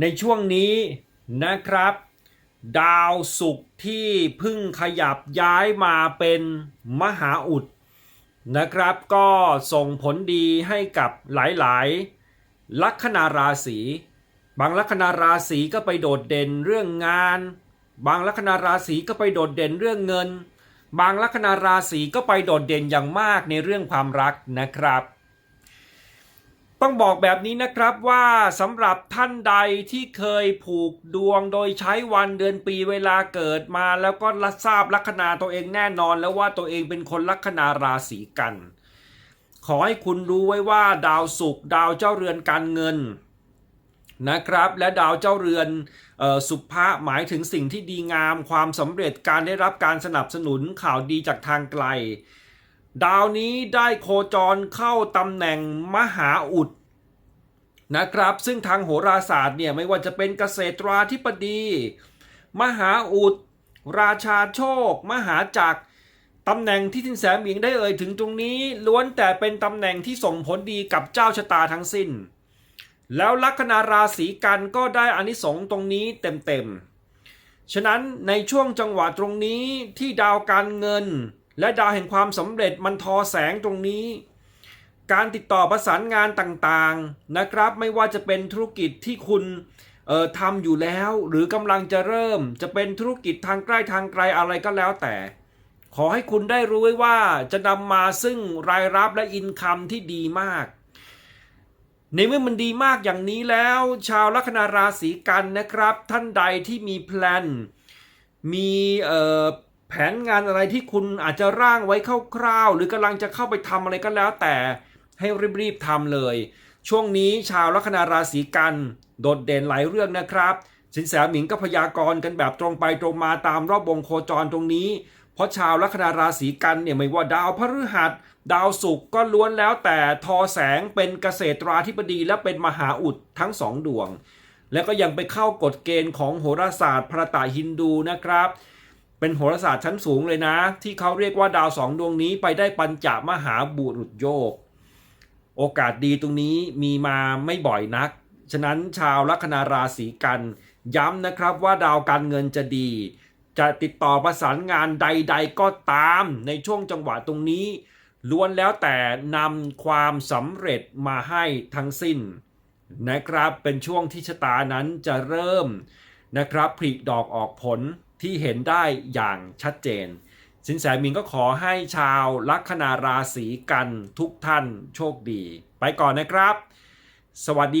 ในช่วงนี้นะครับ ดาวศุกร์ที่เพิ่งขยับย้ายมาเป็นมหาอุดนะครับ ก็ส่งผลดีให้กับหลายๆ ลัคนาราศี บางลัคนาราศีก็ไปโดดเด่นเรื่องงาน บางลัคนาราศีก็ไปโดดเด่นเรื่องเงิน บางลัคนาราศีก็ไปโดดเด่นอย่างมากในเรื่องความรักนะครับ ต้องบอกแบบนี้นะครับว่าสำหรับท่านใดที่เคยผูกดวงโดยใช้วันเดือนปีเวลาเกิดมา แล้วก็รับทราบลัคนาตัวเองแน่นอนแล้วว่าตัวเองเป็นคนลัคนาราศีกัน ขอให้คุณรู้ไว้ว่าดาวศุกร์ดาวเจ้าเรือนการเงินนะครับและดาวเจ้าเรือนออสุภะหมายถึงสิ่งที่ดีงาม ความสำเร็จการได้รับการสนับสนุนข่าวดีจากทางไกล ดาวนี้ได้โคจรเข้าตำแหน่งมหาอุดนะครับ ซึ่งทางโหราศาสตร์เนี่ยไม่ว่าจะเป็นเกษตราธิบดี มหาอุด ราชาโชค มหาจักรตำแหน่งที่ทินแสหมิงได้เอ่ยถึงตรงนี้ล้วนแต่เป็นตำแหน่งที่ส่งผลดีกับเจ้าชะตาทั้งสิ้น แล้วลัคนาราศีกันก็ได้อานิสงส์ตรงนี้เต็มๆ ฉะนั้นในช่วงจังหวะตรงนี้ที่ดาวการเงิน และดาวแห่งความสำเร็จมันทอแสงตรงนี้ การติดต่อประสานงานต่างๆนะครับ ไม่ว่าจะเป็นธุรกิจที่คุณออทำอยู่แล้ว หรือกำลังจะเริ่มจะเป็นธุรกิจทางใกล้ทางไกลอะไรก็แล้วแต่ ขอให้คุณได้รู้ไว้ว่าจะนำมาซึ่งรายรับและอินคัมที่ดีมากในเมื่อมันดีมากอย่างนี้แล้ว ชาวลัคนาราศีกันนะครับ ท่านใดที่มีแพลนมีเอ่อ ผนงานอะไรที่คุณอาจจะร่างไว้คร่าวๆ หรือกำลังจะเข้าไปทำอะไรก็แล้ว แต่ให้รีบๆทำเลย ช่วงนี้ชาวลัคนาราศีกันโดดเด่นหลายเรื่องนะครับสินแสหมิงก็พยากรณ์กันแบบตรงไปตรงมาตามรอบวงโคจรตรงนี้ เพราะชาวลัคนาราศีกันเนี่ยไม่ว่าดาวพฤหัส ดาวศุกร์ก็ล้วนแล้วแต่ทอแสงเป็นเกษตราธิบดีและเป็นมหาอุดทั้งสองดวง แล้วก็ยังไปเข้ากฎเกณฑ์ของโหราศาสตร์พระตาฮินดูนะครับ เป็นโหราศาสตร์ชั้นสูงเลยนะ ที่เขาเรียกว่าดาวสองดวงนี้ไปได้ปัญจมหาบุรุษโยก โอกาสดีตรงนี้มีมาไม่บ่อยนัก ฉะนั้นชาวลัคนาราศีกัน ย้ำนะครับว่าดาวการเงินจะดี จะติดต่อประสานงานใด ๆ ก็ตามในช่วงจังหวะตรงนี้ล้วนแล้วแต่นำความสำเร็จมาให้ทั้งสิ้นนะครับเป็นช่วงที่ชะตานั้นจะเริ่มนะครับผลิดอกออกผล ที่เห็นได้อย่างชัดเจน สินแสมิงก็ขอให้ชาวลัคนาราศีกันทุกท่านโชคดี ไปก่อนนะครับ สวัสดี